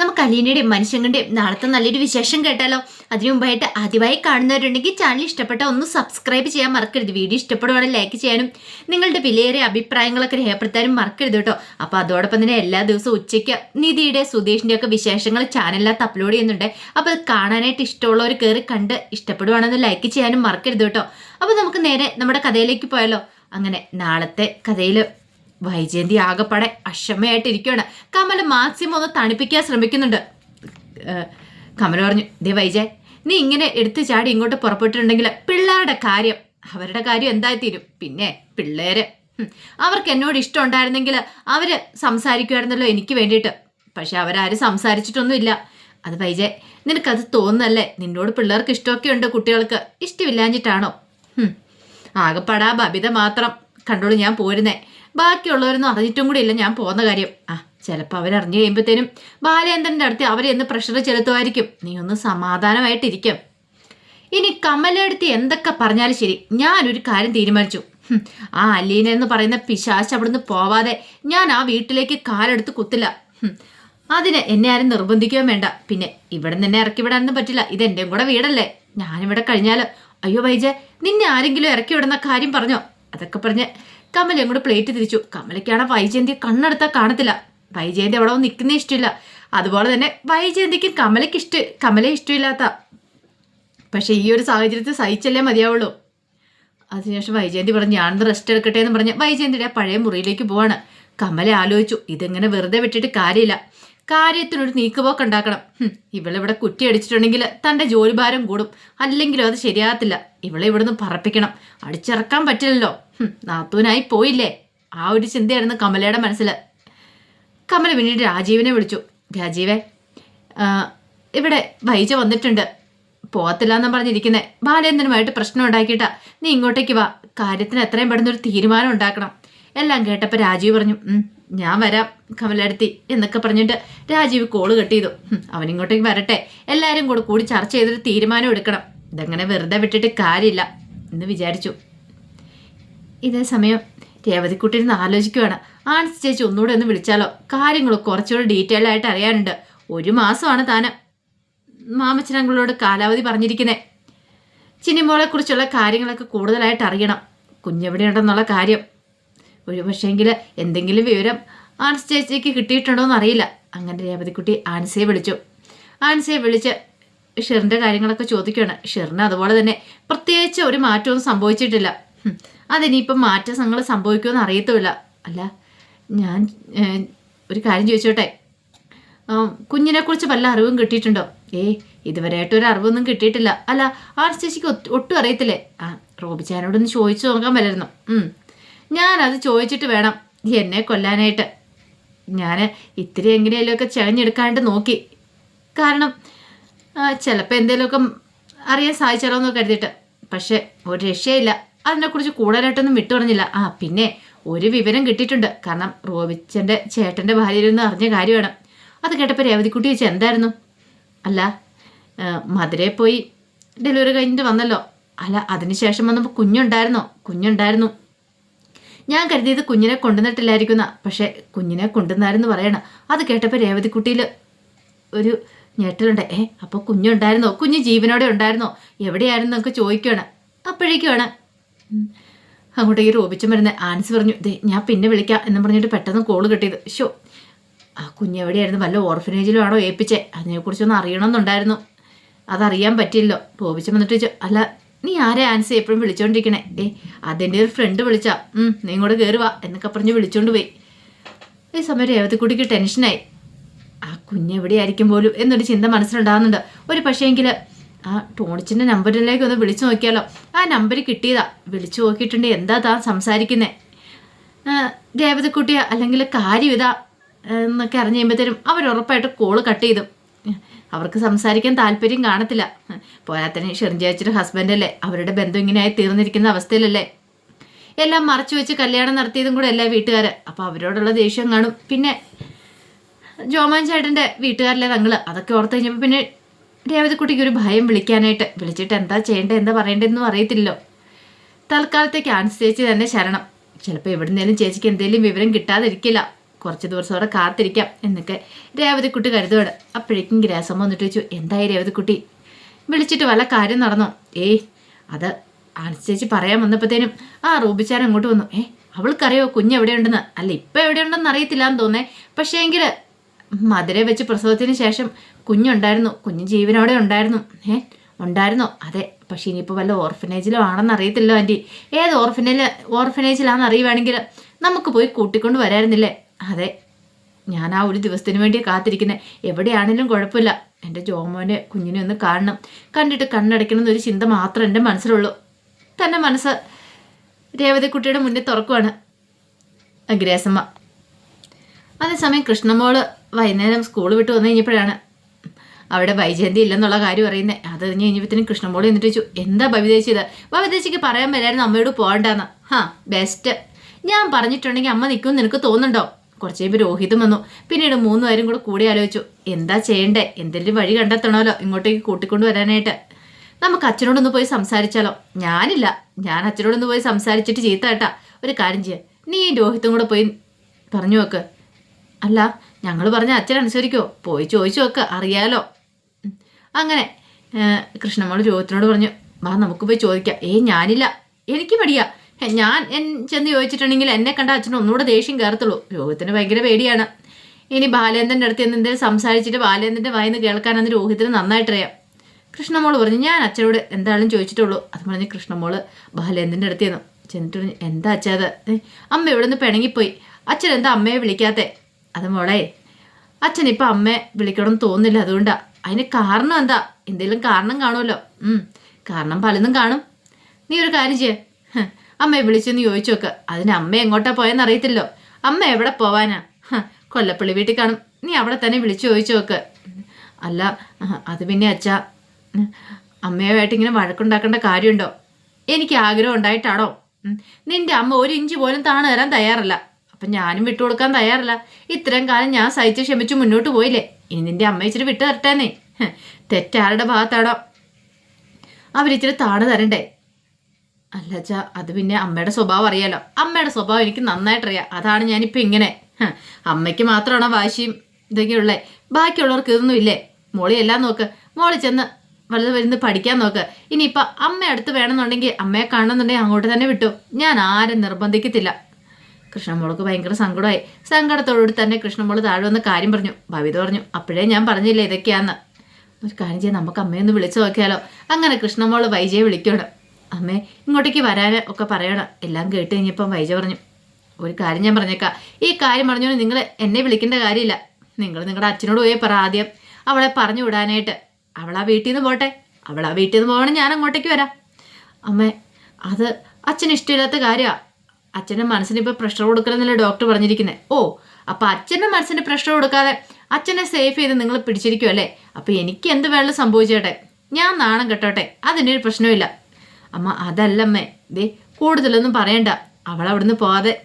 നമുക്ക് അലീനയുടെയും മനുഷ്യങ്ങളുടെയും നാളത്തെ നല്ലൊരു വിശേഷം കേട്ടാലോ? അതിനു മുമ്പായിട്ട് ആദ്യമായി കാണുന്നവരുണ്ടെങ്കിൽ ചാനൽ ഇഷ്ടപ്പെട്ട ഒന്ന് സബ്സ്ക്രൈബ് ചെയ്യാൻ മറക്കരുത്. വീഡിയോ ഇഷ്ടപ്പെടുവാണെങ്കിൽ ലൈക്ക് ചെയ്യാനും നിങ്ങളുടെ വിലയേറിയ അഭിപ്രായങ്ങളൊക്കെ രേഖപ്പെടുത്താനും മറക്കരുത് കേട്ടോ. അപ്പോൾ അതോടൊപ്പം തന്നെ എല്ലാ ദിവസവും ഉച്ചയ്ക്ക് നിധിയുടെ സുധീഷിന്റെ ഒക്കെ വിശേഷങ്ങൾ ചാനലിനകത്ത് അപ്ലോഡ് ചെയ്യുന്നുണ്ട്. അപ്പോൾ അത് കാണാനായിട്ട് ഇഷ്ടമുള്ളവർ കയറി കണ്ട് ഇഷ്ടപ്പെടുവാണെന്ന് ലൈക്ക് ചെയ്യാനും മറക്കരുത് കേട്ടോ. അപ്പോൾ നമുക്ക് നേരെ നമ്മുടെ കഥയിലേക്ക് പോയാലോ? അങ്ങനെ നാളത്തെ കഥയിൽ വൈജയന്തി ആകെപ്പാടെ അക്ഷമയായിട്ടിരിക്കുകയാണ്. കമൽ മാക്സിമം ഒന്ന് തണുപ്പിക്കാൻ ശ്രമിക്കുന്നുണ്ട്. കമൽ പറഞ്ഞു ദേ വൈജയ് നീ ഇങ്ങനെ എടുത്തു ചാടി ഇങ്ങോട്ട് പുറപ്പെട്ടിട്ടുണ്ടെങ്കിൽ പിള്ളേരുടെ കാര്യം അവരുടെ കാര്യം എന്തായി തീരും? പിന്നെ പിള്ളേര് അവർക്ക് എന്നോട് ഇഷ്ടം ഉണ്ടായിരുന്നെങ്കിൽ അവർ സംസാരിക്കുമായിരുന്നല്ലോ എനിക്ക് വേണ്ടിയിട്ട്. പക്ഷെ അവരാരും സംസാരിച്ചിട്ടൊന്നുമില്ല. അത് വൈജയ് നിനക്കത് തോന്നുന്നല്ലേ? നിന്നോട് പിള്ളേർക്ക് ഇഷ്ടമൊക്കെ ഉണ്ട് കുട്ടികൾക്ക്. ഇഷ്ടമില്ലാഞ്ഞിട്ടാണോ? ആകെപ്പാടാ ബബിത മാത്രം കണ്ടോളൂ ഞാൻ പോരുന്നേ. ബാക്കിയുള്ളവരൊന്നും അറിഞ്ഞിട്ടും കൂടി ഇല്ല ഞാൻ പോകുന്ന കാര്യം. ആ ചിലപ്പോൾ അവരറിഞ്ഞു കഴിയുമ്പോഴത്തേനും ബാലേന്ദ്രന്റെ അടുത്ത് അവരെ എന്ന് പ്രഷർ ചെലുത്തുമായിരിക്കും. നീ ഒന്ന് സമാധാനമായിട്ടിരിക്കും. ഇനി കമലടുത്ത് എന്തൊക്കെ പറഞ്ഞാലും ശരി. ഞാനൊരു കാര്യം തീരുമാനിച്ചു. ആ അലീന എന്ന് പറയുന്ന പിശാശ് അവിടുന്ന് പോവാതെ ഞാൻ ആ വീട്ടിലേക്ക് കാലെടുത്ത് കുത്തില്ല. അതിന് എന്നെ ആരും നിർബന്ധിക്കുകയും വേണ്ട. പിന്നെ ഇവിടെ നിന്ന് ഇറക്കി വിടാനൊന്നും പറ്റില്ല. ഇത് എന്റെയും കൂടെ വീടല്ലേ? ഞാനിവിടെ കഴിഞ്ഞാൽ അയ്യോ വൈജ നിന്നെ ആരെങ്കിലും ഇറക്കി വിടുന്ന കാര്യം പറഞ്ഞോ? അതൊക്കെ പറഞ്ഞ് കമൽ അങ്ങോട്ട് പ്ലേറ്റ് തിരിച്ചു. കമലയ്ക്കാണ് വൈജയന്തി കണ്ണെടുത്താൽ കാണത്തില്ല. വൈജയന്തി അവിടെ നിൽക്കുന്ന ഇഷ്ടമില്ല അതുപോലെ തന്നെ വൈജയന്തിക്ക് കമലയ്ക്ക് ഇഷ്ട കമലയെ ഇഷ്ടമില്ലാത്ത പക്ഷെ ഈ ഒരു സാഹചര്യത്തിൽ സഹിച്ചല്ലേ മതിയാവുള്ളൂ. അതിനുശേഷം വൈജയന്തി പറഞ്ഞു ഞാനൊന്ന് റെസ്റ്റ് എടുക്കട്ടെ എന്ന് പറഞ്ഞ് വൈജയന്തിയുടെ പഴയ മുറിയിലേക്ക് പോവാണ്. കമല ആലോചിച്ചു ഇതെങ്ങനെ വെറുതെ വിട്ടിട്ട് കാര്യമില്ല. കാര്യത്തിനൊരു നീക്കുപോക്ക് ഉണ്ടാക്കണം ഇവളിവിടെ കുറ്റി അടിച്ചിട്ടുണ്ടെങ്കിൽ തന്റെ ജോലിഭാരം കൂടും. അല്ലെങ്കിലും അത് ശരിയാകത്തില്ല. ഇവളെ ഇവിടുന്ന് പറപ്പിക്കണം. അടിച്ചിറക്കാൻ പറ്റില്ലല്ലോ. നാത്തൂനായി പോയില്ലേ? ആ ഒരു ചിന്തയായിരുന്നു കമലയുടെ മനസ്സിൽ കമല പിന്നീട് രാജീവിനെ വിളിച്ചു. രാജീവെ ഇവിടെ വൈജ വന്നിട്ടുണ്ട്. പോകത്തില്ല എന്ന് പറഞ്ഞിരിക്കുന്നത് ബാലേന്ദ്രനുമായിട്ട് പ്രശ്നം ഉണ്ടാക്കിയിട്ടാ? നീ ഇങ്ങോട്ടേക്ക് വാ. കാര്യത്തിന് എത്രയും പെട്ടെന്ന് ഒരു തീരുമാനം ഉണ്ടാക്കണം. എല്ലാം കേട്ടപ്പോൾ രാജീവ് പറഞ്ഞു "ഉം, ഞാൻ വരാം കമലടുത്തി എന്നൊക്കെ പറഞ്ഞിട്ട് രാജീവ് കോൾ കട്ട് ചെയ്തു. അവനിങ്ങോട്ടേക്ക് വരട്ടെ. എല്ലാവരും കൂടെ കൂടി ചർച്ച ചെയ്തൊരു തീരുമാനം എടുക്കണം. ഇതങ്ങനെ വെറുതെ വിട്ടിട്ട് കാര്യമില്ല എന്ന് വിചാരിച്ചു. ഇതേ സമയം രേവതിക്കുട്ടി ഇരുന്ന് ആലോചിക്കുവാണ്. ആൺസ് ചേച്ചി ഒന്നുകൂടെ ഒന്ന് വിളിച്ചാലോ? കാര്യങ്ങൾ കുറച്ചുകൂടെ ഡീറ്റെയിൽ ആയിട്ട് അറിയാനുണ്ട്. ഒരു മാസമാണ് താന് മാമച്ചനങ്ങളോട് കാലാവധി പറഞ്ഞിരിക്കുന്നത് ചിനിമോളെക്കുറിച്ചുള്ള കാര്യങ്ങളൊക്കെ കൂടുതലായിട്ട് അറിയണം. കുഞ്ഞെവിടെയുണ്ടെന്നുള്ള കാര്യം. ഒരു പക്ഷേങ്കിൽ എന്തെങ്കിലും വിവരം ആൻസ് ചേച്ചിക്ക് കിട്ടിയിട്ടുണ്ടോ എന്ന് അറിയില്ല അങ്ങനെ രേവതിക്കുട്ടി ആൻസയെ വിളിച്ചു. ആൻസയെ വിളിച്ച് ഷെറിന്റെ കാര്യങ്ങളൊക്കെ ചോദിക്കുകയാണ് ഷെറിന് അതുപോലെ തന്നെ പ്രത്യേകിച്ച് ഒരു മാറ്റമൊന്നും സംഭവിച്ചിട്ടില്ല. അതിനിയിപ്പം മാറ്റം മാറ്റങ്ങൾ സംഭവിക്കുമെന്ന് അറിയത്തുമില്ല. അല്ല ഞാൻ ഒരു കാര്യം ചോദിച്ചോട്ടെ? കുഞ്ഞിനെക്കുറിച്ച് വല്ല അറിവും കിട്ടിയിട്ടുണ്ടോ? ഏ ഇതുവരെയായിട്ട് ഒരു അറിവൊന്നും കിട്ടിയിട്ടില്ല. അല്ല ആർ ചേച്ചിക്ക് ഒട്ടും അറിയത്തില്ലേ? ആ റോബിച്ചാനോടൊന്ന് ചോദിച്ചു നോക്കാൻ വല്ലായിരുന്നു ഉം. ഞാനത് ചോദിച്ചിട്ട് വേണം എന്നെ കൊല്ലാനായിട്ട്. ഞാൻ ഇത്തിരി എങ്ങനെയെങ്കിലുമൊക്കെ ചെഴഞ്ഞെടുക്കാണ്ട് നോക്കി. കാരണം ചിലപ്പോൾ എന്തെങ്കിലുമൊക്കെ അറിയാൻ സാധിച്ചാലോ എന്ന് കരുതിയിട്ട്. പക്ഷേ ഒരു രക്ഷയില്ല. അതിനെക്കുറിച്ച് കൂടുതലായിട്ടൊന്നും വിട്ടു പറഞ്ഞില്ല ആ പിന്നെ ഒരു വിവരം കിട്ടിയിട്ടുണ്ട്. കാരണം റോബിച്ചന്റെ ചേട്ടന്റെ ഭാര്യയിലൊന്നും അറിഞ്ഞ കാര്യമാണ്. അത് കേട്ടപ്പോൾ രേവതിക്കുട്ടി ചോദിച്ചു എന്തായിരുന്നു? അല്ല മധുരയെ പോയി ഡെലിവറി കഴിഞ്ഞിട്ട് വന്നല്ലോ. അല്ല അതിനുശേഷം വന്നപ്പോൾ കുഞ്ഞുണ്ടായിരുന്നോ? കുഞ്ഞുണ്ടായിരുന്നു. ഞാൻ കരുതിയത് കുഞ്ഞിനെ കൊണ്ടുവന്നിട്ടില്ലായിരിക്കുന്ന. പക്ഷേ കുഞ്ഞിനെ കൊണ്ടുവന്നായിരുന്നു പറയണം. അത് കേട്ടപ്പോൾ രേവതിക്കുട്ടിയിൽ ഒരു ഞെട്ടലുണ്ട്. ഏ അപ്പോൾ കുഞ്ഞുണ്ടായിരുന്നോ? കുഞ്ഞ് ജീവനോടെ ഉണ്ടായിരുന്നോ? എവിടെയായിരുന്നു നമുക്ക് ചോദിക്കുകയാണ് അപ്പോഴേക്കുമാണ് അങ്ങോട്ട് അങ്ങോട്ടേക്ക് റോബിച്ചൻ വരുന്ന ആൻസ് പറഞ്ഞു ദേ ഞാൻ പിന്നെ വിളിക്കാം എന്ന് പറഞ്ഞിട്ട് പെട്ടെന്ന് കോൾ കിട്ടിയത്. ഷോ ആ കുഞ്ഞ് എവിടെയായിരുന്നു? വല്ല ഓർഫനേജിലും ആണോ ഏൽപ്പിച്ചേ? അതിനെക്കുറിച്ചൊന്ന് അറിയണമെന്നുണ്ടായിരുന്നു. അതറിയാൻ പറ്റില്ലല്ലോ റോബിച്ചൻ വന്നിട്ട് അല്ല നീ ആരെ ആൻസി എപ്പോഴും വിളിച്ചോണ്ടിരിക്കണേ? ഏ അതെന്റെ ഒരു ഫ്രണ്ട് വിളിച്ചാ. നീ ഇങ്ങോട്ട് കയറുക എന്നൊക്കെ പറഞ്ഞ് വിളിച്ചോണ്ട് പോയി. ഈ സമയം രേവതിക്കുട്ടിക്ക് ടെൻഷനായി ആ കുഞ്ഞെവിടെയായിരിക്കും പോലും എന്നൊരു ചിന്ത മനസ്സിലുണ്ടാകുന്നുണ്ട് ഒരു പക്ഷേങ്കിൽ ആ ടോണിച്ചിന്റെ നമ്പറിലേക്ക് ഒന്ന് വിളിച്ചു നോക്കിയാലോ? ആ നമ്പർ കിട്ടിയതാ. വിളിച്ചു നോക്കിയിട്ടുണ്ട്. എന്താ താൻ സംസാരിക്കുന്നേ? രേവതിക്കുട്ടിയ അല്ലെങ്കിൽ കാര്യം ഇതാ എന്നൊക്കെ അറിഞ്ഞു കഴിയുമ്പോഴത്തേനും അവർ ഉറപ്പായിട്ട് കോൾ കട്ട് ചെയ്തു. അവർക്ക് സംസാരിക്കാൻ താല്പര്യം കാണത്തില്ല. പോരാത്തന്നെ ഷെറിഞ്ചേച്ചിയുടെ ഹസ്ബൻഡല്ലേ അവരുടെ ബന്ധം ഇങ്ങനെയായി തീർന്നിരിക്കുന്ന അവസ്ഥയിലല്ലേ? എല്ലാം മറച്ചു വെച്ച് കല്യാണം നടത്തിയതും കൂടെ അല്ലേ വീട്ടുകാർ അപ്പോൾ അവരോടുള്ള ദേഷ്യം കാണും. പിന്നെ ജോമാൻ ചേട്ടന്റെ വീട്ടുകാരല്ലേ തങ്ങൾ അതൊക്കെ ഓർത്ത് കഴിഞ്ഞപ്പോൾ പിന്നെ രേവതിക്കുട്ടിക്ക് ഒരു ഭയം വിളിക്കാനായിട്ട്. വിളിച്ചിട്ട് എന്താ ചെയ്യേണ്ടത് എന്താ പറയേണ്ടതെന്നും അറിയത്തില്ലല്ലോ. തൽക്കാലത്തേക്ക് ആൻസ് ചേച്ചി തന്നെ ശരണം. ചിലപ്പോൾ എവിടുന്നേലും ചേച്ചിക്ക് എന്തെങ്കിലും വിവരം കിട്ടാതിരിക്കില്ല. കുറച്ച് ദിവസം അവിടെ കാത്തിരിക്കാം എന്നൊക്കെ രേവതിക്കുട്ടി കരുതുവാണ്. അപ്പോഴേക്കും ഗ്രാസം വന്നിട്ട് ചോദിച്ചു എന്തായി രേവതിക്കുട്ടി? വിളിച്ചിട്ട് വല്ല കാര്യം നടന്നോ? ഏയ് അത് അനുസരിച്ച് പറയാൻ വന്നപ്പോഴത്തേനും ആ റൂബിച്ചാരൻ അങ്ങോട്ട് വന്നു. ഏ അവൾക്കറിയോ കുഞ്ഞ് എവിടെയുണ്ടെന്ന്? അല്ല ഇപ്പം എവിടെയുണ്ടെന്ന് അറിയത്തില്ല എന്ന് തോന്നേ. പക്ഷേ എങ്കിൽ മധുരയെ വെച്ച് പ്രസവത്തിന് ശേഷം കുഞ്ഞുണ്ടായിരുന്നു. കുഞ്ഞ് ജീവനോടെ ഉണ്ടായിരുന്നു. ഏ ഉണ്ടായിരുന്നോ? അതെ. പക്ഷേ ഇനിയിപ്പോൾ വല്ല ഓർഫനേജിലോ ആണെന്ന് അറിയത്തില്ലോ ആന്റി. ഏത് ഓർഫനേജ് ഓർഫനേജിലാണെന്ന് അറിയുവാണെങ്കിൽ നമുക്ക് പോയി കൂട്ടിക്കൊണ്ട് വരായിരുന്നില്ലേ? അതെ ഞാൻ ആ ഒരു ദിവസത്തിന് വേണ്ടി കാത്തിരിക്കുന്നത് എവിടെയാണെങ്കിലും കുഴപ്പമില്ല. എന്റെ ജോമോനെ കുഞ്ഞിനെ ഒന്ന് കാണണം. കണ്ടിട്ട് കണ്ണടയ്ക്കണം എന്നൊരു ചിന്ത മാത്രം എന്റെ മനസ്സിലുള്ളൂ. തന്നെ മനസ്സ് രേവതിക്കുട്ടിയുടെ മുന്നിൽ തുറക്കുവാണ്. ഗ്രേസമ്മ അതേസമയം കൃഷ്ണമോൾ വൈകുന്നേരം സ്കൂൾ വിട്ട് വന്നു കഴിഞ്ഞപ്പോഴാണ് അവിടെ വൈജയന്തി ഇല്ലെന്നുള്ള കാര്യം അറിയുന്നത് അത് കഴിഞ്ഞ് കഴിഞ്ഞപ്പോഴത്തേനും കൃഷ്ണമോൾ എന്നിട്ട് ചോദിച്ചു എന്താ ഭവിതേച്ചി ഇത് ഭവിതേച്ചിക്ക് പറയാൻ വരായിരുന്നു അമ്മയോട് പോകണ്ടെന്ന്. ഹാ ബെസ്റ്റ് ഞാൻ പറഞ്ഞിട്ടുണ്ടെങ്കിൽ അമ്മ നിൽക്കുമെന്ന് നിനക്ക് തോന്നുന്നുണ്ടോ? കുറച്ച് കഴിയുമ്പോൾ രോഹിതും വന്നു. പിന്നീട് മൂന്നുപേരും കൂടെ കൂടി ആലോചിച്ചു എന്താ ചെയ്യണ്ടേ? എന്തെങ്കിലും വഴി കണ്ടെത്തണമല്ലോ ഇങ്ങോട്ടേക്ക് കൂട്ടിക്കൊണ്ടു വരാനായിട്ട്. നമുക്ക് അച്ഛനോടൊന്ന് പോയി സംസാരിച്ചാലോ? ഞാനില്ല. ഞാൻ അച്ഛനോടൊന്ന് പോയി സംസാരിച്ചിട്ട് ചീത്തട്ടാ ഒരു കാര്യം ചെയ്യാം. നീ രോഹിത്തും കൂടെ പോയി പറഞ്ഞു വെക്ക്. അല്ല ഞങ്ങൾ പറഞ്ഞ അച്ഛൻ അനുസരിക്കോ? പോയി ചോദിച്ചു വെക്ക്. അറിയാലോ. അങ്ങനെ കൃഷ്ണമോൾ രോഹിത്തിനോട് പറഞ്ഞു വാ നമുക്ക് പോയി ചോദിക്കാം. ഏയ് ഞാനില്ല. എനിക്ക് മടിയാ. ഞാൻ എൻ ചെന്ന് ചോദിച്ചിട്ടുണ്ടെങ്കിൽ എന്നെ കണ്ട അച്ഛൻ ഒന്നുകൂടെ ദേഷ്യം കയറത്തുള്ളൂ. രോഹിത്തിന് ഭയങ്കര പേടിയാണ്. ഇനി ബാലേന്ദ്രന്റെ അടുത്ത് നിന്ന് എന്തെങ്കിലും സംസാരിച്ചിട്ട് ബാലേന്ദ്രന്റെ വായിന്ന് കേൾക്കാനെന്ന് രോഹിത്തിന് നന്നായിട്ടറിയാം. കൃഷ്ണമോൾ പറഞ്ഞു ഞാൻ അച്ഛനോട് എന്താണെന്ന് ചോദിച്ചിട്ടുള്ളൂ. അത് പറഞ്ഞ് കൃഷ്ണമോൾ ബാലേന്ദ്രന്റെ അടുത്ത് ചെന്നു. ചെന്നിട്ട് പറഞ്ഞു എന്താ അച്ഛാ അത്? അമ്മ ഇവിടെ നിന്ന് പിണങ്ങിപ്പോയി അച്ഛൻ എന്താ അമ്മയെ വിളിക്കാത്തെ? അത് മോളെ അച്ഛൻ ഇപ്പം അമ്മയെ വിളിക്കണം തോന്നുന്നില്ല അതുകൊണ്ടാ. അതിന് കാരണം എന്താ? എന്തെങ്കിലും കാരണം കാണുമല്ലോ. കാരണം പലതും കാണും. നീ ഒരു കാര്യം ചെയ്യ. അമ്മയെ വിളിച്ചെന്ന് ചോദിച്ചു നോക്ക്. അതിന് അമ്മ എങ്ങോട്ടാ പോയെന്ന് അറിയത്തില്ലോ. അമ്മ എവിടെ പോവാനാ? കൊല്ലപ്പള്ളി വീട്ടിൽ കാണും. നീ അവിടെ തന്നെ വിളിച്ചു ചോദിച്ചു നോക്ക്. അല്ല അത് പിന്നെ അച്ഛാ. അമ്മയുമായിട്ട് ഇങ്ങനെ വഴക്കുണ്ടാക്കേണ്ട കാര്യമുണ്ടോ? എനിക്ക് ആഗ്രഹം ഉണ്ടായിട്ടാണോ? നിന്റെ അമ്മ ഒരു ഇഞ്ച് പോലും താണു തരാൻ തയ്യാറല്ല. അപ്പം ഞാനും വിട്ടുകൊടുക്കാൻ തയ്യാറല്ല. ഇത്രയും കാലം ഞാൻ സഹിച്ച് ക്ഷമിച്ച് മുന്നോട്ട് പോയില്ലേ? ഇനി നിന്റെ അമ്മ ഇച്ചിരി വിട്ടു തരട്ടേന്നേ തെറ്റാരുടെ ഭാഗത്താണോ? അവരിച്ചിരി താണു തരണ്ടേ. അല്ല അച്ഛാ അത് പിന്നെ അമ്മയുടെ സ്വഭാവം അറിയാലോ. അമ്മയുടെ സ്വഭാവം എനിക്ക് നന്നായിട്ടറിയാം. അതാണ് ഞാനിപ്പോൾ ഇങ്ങനെ. അമ്മയ്ക്ക് മാത്രമാണോ വാശിയും ഇതൊക്കെ ഉള്ളേ ബാക്കിയുള്ളവർക്ക് ഇതൊന്നും ഇല്ലേ മോളി എല്ലാം നോക്ക്. മോളി ചെന്ന് വലുത് വരുന്ന് പഠിക്കാൻ നോക്ക്. ഇനിയിപ്പോൾ അമ്മ അടുത്ത് വേണമെന്നുണ്ടെങ്കിൽ അമ്മയെ കാണണമെന്നുണ്ടെങ്കിൽ അങ്ങോട്ട് തന്നെ വിട്ടു. ഞാൻ ആരും നിർബന്ധിക്കത്തില്ല. കൃഷ്ണമോൾക്ക് ഭയങ്കര സങ്കടമായി. സങ്കടത്തോടുകൂടി തന്നെ കൃഷ്ണമോൾ താഴെ വന്ന് കാര്യം പറഞ്ഞു. ഭവിത പറഞ്ഞു അപ്പോഴേ ഞാൻ പറഞ്ഞില്ലേ ഇതൊക്കെയാന്ന്? ഒരു കാര്യം ചെയ്യാൻ നമുക്ക് അമ്മയൊന്ന് വിളിച്ചു നോക്കിയാലോ. അങ്ങനെ കൃഷ്ണമോൾ വൈജയെ വിളിക്കണം അമ്മേ ഇങ്ങോട്ടേക്ക് വരാൻ ഒക്കെ പറയണം. എല്ലാം കേട്ട് കഴിഞ്ഞപ്പം വൈജ പറഞ്ഞു ഒരു കാര്യം ഞാൻ പറഞ്ഞേക്കാം. ഈ കാര്യം പറഞ്ഞോണ്ട് നിങ്ങൾ എന്നെ വിളിക്കേണ്ട കാര്യമില്ല. നിങ്ങൾ നിങ്ങളുടെ അച്ഛനോട് പോയി പറ ആദ്യം. അവളെ പറഞ്ഞു വിടാനായിട്ട്. അവൾ ആ വീട്ടിൽ നിന്ന് പോട്ടെ. അവൾ ആ വീട്ടിൽ നിന്ന് പോകണം ഞാൻ അങ്ങോട്ടേക്ക് വരാം. അമ്മ അത് അച്ഛന് ഇഷ്ടമില്ലാത്ത കാര്യമാണ് അച്ഛന്റെ മനസ്സിന് ഇപ്പോൾ പ്രഷർ കൊടുക്കണമെന്നല്ലേ ഡോക്ടർ പറഞ്ഞിരിക്കുന്നത് ഓ അപ്പോൾ അച്ഛന്റെ മനസ്സിന് പ്രഷർ കൊടുക്കാതെ അച്ഛനെ സേഫ് ചെയ്ത് നിങ്ങൾ പിടിച്ചിരിക്കും അല്ലേ അപ്പോൾ എനിക്ക് എന്ത് വേണമെങ്കിലും സംഭവിച്ചോട്ടെ. ഞാൻ നാണം കെട്ടോട്ടെ. അതിന്റെ ഒരു പ്രശ്നമില്ല അമ്മ അതല്ലമ്മേ. ദേ കൂടുതലൊന്നും പറയണ്ട. അവൾ അവിടുന്ന് പോവാതെ.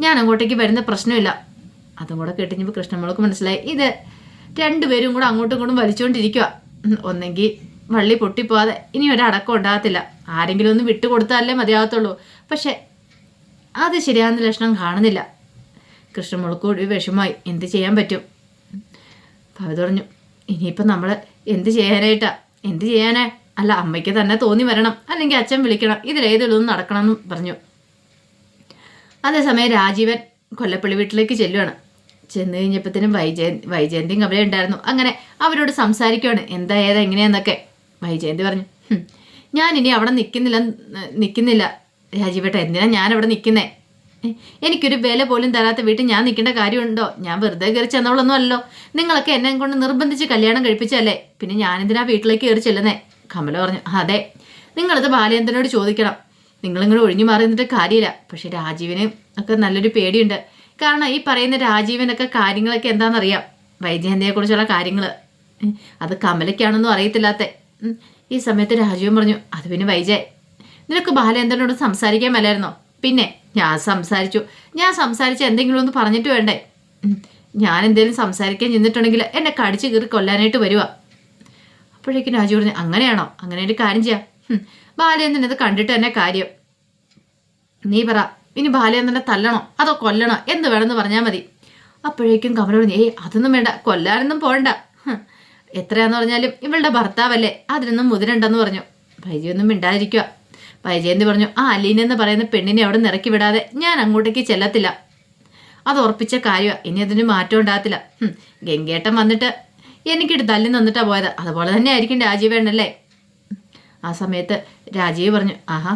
ഞാൻ അങ്ങോട്ടേക്ക് വരുന്ന പ്രശ്നമില്ല. അതും കൂടെ കേട്ടിഞ്ഞപ്പോൾ കൃഷ്ണമ്മൾക്ക് മനസ്സിലായി. ഇത് രണ്ടുപേരും കൂടെ അങ്ങോട്ടും ഇങ്ങോട്ടും വലിച്ചുകൊണ്ടിരിക്കുക ഒന്നെങ്കിൽ വള്ളി പൊട്ടിപ്പോവാതെ. ഇനി ഒരടക്കം ഉണ്ടാകത്തില്ല. ആരെങ്കിലും ഒന്ന് വിട്ടുകൊടുത്താലേ മതിയാകത്തുള്ളൂ. പക്ഷേ അത് ശരിയാകുന്ന ലക്ഷണം കാണുന്നില്ല. കൃഷ്ണമുളക്ക് ഒരു വിഷമായി എന്ത് ചെയ്യാൻ പറ്റും? ഭവത് പറഞ്ഞു. ഇനിയിപ്പം നമ്മൾ എന്ത് ചെയ്യാനായിട്ടാ? എന്ത് ചെയ്യാനാ? അല്ല അമ്മയ്ക്ക് തന്നെ തോന്നി വരണം. അല്ലെങ്കിൽ അച്ഛൻ വിളിക്കണം. ഇതിലേതിലൊന്നും നടക്കണം എന്ന് പറഞ്ഞു. അതേസമയം രാജീവൻ കൊല്ലപ്പള്ളി വീട്ടിലേക്ക് ചെല്ലുവാണ്. ചെന്ന് കഴിഞ്ഞപ്പോഴത്തേനും വൈജയ വൈജയന്തിയും അവിടെ ഉണ്ടായിരുന്നു. അങ്ങനെ അവരോട് സംസാരിക്കുകയാണ് എന്താ ഏതാ എങ്ങനെയാന്നൊക്കെ. വൈജയന്തി പറഞ്ഞു ഞാൻ ഇനി അവിടെ നിൽക്കുന്നില്ല നിൽക്കുന്നില്ല. രാജീവേട്ട എന്തിനാ ഞാൻ അവിടെ നിൽക്കുന്നേ എനിക്കൊരു വില പോലും തരാത്ത വീട്ടിൽ ഞാൻ നിൽക്കേണ്ട കാര്യമുണ്ടോ? ഞാൻ വെറുതെ കയറി ചെന്നവളൊന്നും അല്ലല്ലോ. നിങ്ങളൊക്കെ എന്നെ കൊണ്ട് നിർബന്ധിച്ച് കല്യാണം കഴിപ്പിച്ചല്ലേ പിന്നെ ഞാനെന്തിനാ വീട്ടിലേക്ക് കയറി ചെല്ലുന്നേ? കമല പറഞ്ഞു അതെ നിങ്ങളത് ബാലേന്ദ്രനോട് ചോദിക്കണം. നിങ്ങളിങ്ങനെ ഒഴിഞ്ഞു മാറി നിന്നിട്ട് കാര്യമില്ല. പക്ഷെ രാജീവിന് ഒക്കെ നല്ലൊരു പേടിയുണ്ട്. കാരണം ഈ പറയുന്ന രാജീവിനൊക്കെ കാര്യങ്ങളൊക്കെ എന്താണെന്നറിയാം വൈദ്യഹന്തിയെക്കുറിച്ചുള്ള കാര്യങ്ങൾ അത് കമലയ്ക്കാണെന്നും അറിയത്തില്ലാത്ത. ഈ സമയത്ത് രാജീവൻ പറഞ്ഞു അത് പിന്നെ വൈജയ്. നിനക്ക് ബാലേന്ദ്രനോട് സംസാരിക്കാൻ മേലായിരുന്നോ? പിന്നെ ഞാൻ സംസാരിച്ചു. ഞാൻ സംസാരിച്ച് എന്തെങ്കിലും ഒന്ന് പറഞ്ഞിട്ട് വേണ്ടേ? ഞാൻ എന്തെങ്കിലും സംസാരിക്കാൻ ചെന്നിട്ടുണ്ടെങ്കിൽ എന്നെ കടിച്ചു കീറി കൊല്ലാനായിട്ട് വരുവാ. അപ്പോഴേക്കും രാജു പറഞ്ഞു അങ്ങനെയാണോ? അങ്ങനെ ഒരു കാര്യം ചെയ്യാം. ഹും, ബാലേന്ദ്രൻ ഇത് കണ്ടിട്ട് തന്നെ കാര്യം. നീ പറ ഇനി ബാലേന്ദ്രനെ തല്ലണോ? അതോ കൊല്ലണോ? എന്ത് വേണമെന്ന് പറഞ്ഞാൽ മതി. അപ്പോഴേക്കും കമല പറഞ്ഞു ഏയ് അതൊന്നും വേണ്ട കൊല്ലാനൊന്നും പോകണ്ട എത്രയാന്ന് പറഞ്ഞാലും ഇവളുടെ ഭർത്താവല്ലേ അതിനൊന്നും മുതിരണ്ടെന്ന് പറഞ്ഞു. വൈജയൊന്നും മിണ്ടാതിരിക്കുക. വൈജയന്തി പറഞ്ഞു ആ അലീന എന്ന് പറയുന്ന പെണ്ണിനെ അവിടെ നിറക്കി വിടാതെ ഞാൻ അങ്ങോട്ടേക്ക് ചെല്ലത്തില്ല. അത് ഉറപ്പിച്ച കാര്യമാണ് ഇനി അതിന് മാറ്റം ഉണ്ടാകത്തില്ല. ഗംഗേട്ടം ഗംഗേട്ടൻ വന്നിട്ട് എനിക്കിട്ട് തല്ലി നിന്നിട്ടാ പോയത്. അതുപോലെ തന്നെ ആയിരിക്കും രാജീവേണ്ണല്ലേ ആ സമയത്ത് രാജീവ് പറഞ്ഞു ആഹാ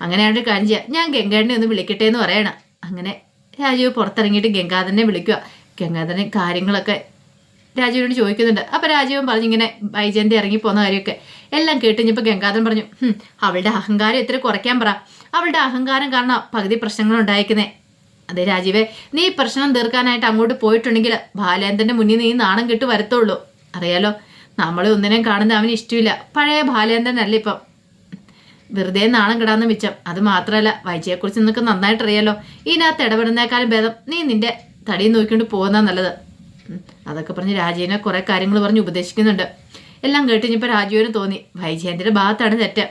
അങ്ങനെയാണ് കാര്യം ചെയ്യാം. ഞാൻ ഗംഗാടിനെ ഒന്ന് വിളിക്കട്ടെ എന്ന് പറയണം. അങ്ങനെ രാജീവ് പുറത്തിറങ്ങിയിട്ട് ഗംഗാധരനെ വിളിക്കുക ഗംഗാധരൻ കാര്യങ്ങളൊക്കെ രാജീവിനോട് ചോദിക്കുന്നുണ്ട്. അപ്പം രാജീവൻ പറഞ്ഞു ഇങ്ങനെ വൈജയന്തി ഇറങ്ങി പോകുന്ന കാര്യമൊക്കെ എല്ലാം കേട്ട് കേട്ടുകഴിഞ്ഞപ്പോൾ ഗംഗാധരൻ പറഞ്ഞു അവളുടെ അഹങ്കാരം എത്ര കുറയ്ക്കാൻ പറ. അവളുടെ അഹങ്കാരം കാരണം പകുതി പ്രശ്നങ്ങൾ ഉണ്ടായിരിക്കുന്നേ അതെ രാജീവേ നീ ഈ പ്രശ്നം തീർക്കാനായിട്ട് അങ്ങോട്ട് പോയിട്ടുണ്ടെങ്കിൽ ബാലേന്ദ്രന്റെ മുന്നിൽ നീ നാണം കെട്ട് വരത്തുള്ളൂ. അറിയാലോ നമ്മളെ ഒന്നിനെയും കാണുന്ന അവന് ഇഷ്ടമില്ല പഴയ ബാലേന്ദ്രനല്ല ഇപ്പം. വെറുതെ നാണം കിടാന്ന് മിച്ചം. അത് മാത്രമല്ല വൈജയെക്കുറിച്ച് നിനക്ക് നന്നായിട്ട് അറിയാലോ ഇതിനകത്ത് ഇടപെടുന്നേക്കാളും ഭേദം നീ നിന്റെ തടി നോക്കിക്കൊണ്ട് പോകുന്ന നല്ലത്. അതൊക്കെ പറഞ്ഞ് രാജീവിനെ കുറെ കാര്യങ്ങൾ പറഞ്ഞ് ഉപദേശിക്കുന്നുണ്ട്. എല്ലാം കേട്ട് കഴിഞ്ഞപ്പോൾ രാജീവിന് തോന്നി. വൈജയന്റെ ഭാഗത്താണ് തെറ്റ്.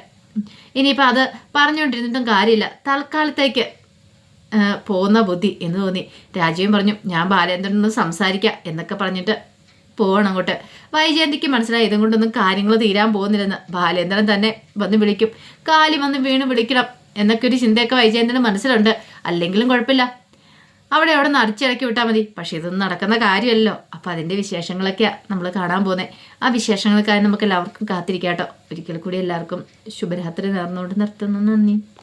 ഇനിയിപ്പോൾ അത് പറഞ്ഞുകൊണ്ടിരുന്നിട്ടും കാര്യമില്ല. തൽക്കാലത്തേക്ക് പോകുന്ന ബുദ്ധി എന്ന് തോന്നി. രാജീവൻ പറഞ്ഞു ഞാൻ ബാലേന്ദ്രനൊന്ന് സംസാരിക്കാം എന്നൊക്കെ പറഞ്ഞിട്ട് പോകണം അങ്ങോട്ട്. വൈജയന്തിക്ക് മനസ്സിലായി ഇതും കൊണ്ടൊന്നും കാര്യങ്ങൾ തീരാൻ പോകുന്നില്ലെന്ന്. ബാലേന്ദ്രൻ തന്നെ വന്ന് വിളിക്കും. കാലി വന്ന് വീണ് വിളിക്കണം എന്നൊക്കെ ഒരു ചിന്തയൊക്കെ വൈജയന്തിന് മനസ്സിലുണ്ട്. അല്ലെങ്കിലും കുഴപ്പമില്ല. അവിടെ അവിടെ നിന്ന് അടിച്ചിറക്കി വിട്ടാൽ മതി. പക്ഷെ ഇതൊന്നും നടക്കുന്ന കാര്യമല്ലോ അപ്പം അതിന്റെ വിശേഷങ്ങളൊക്കെയാണ് നമ്മൾ കാണാൻ പോകുന്നത് ആ വിശേഷങ്ങൾക്കായി നമുക്ക് എല്ലാവർക്കും കാത്തിരിക്കാം കേട്ടോ ഒരിക്കൽ കൂടി എല്ലാവർക്കും ശുഭരാത്രി നേർന്നുകൊണ്ട് നിർത്തുന്നു. നന്ദി.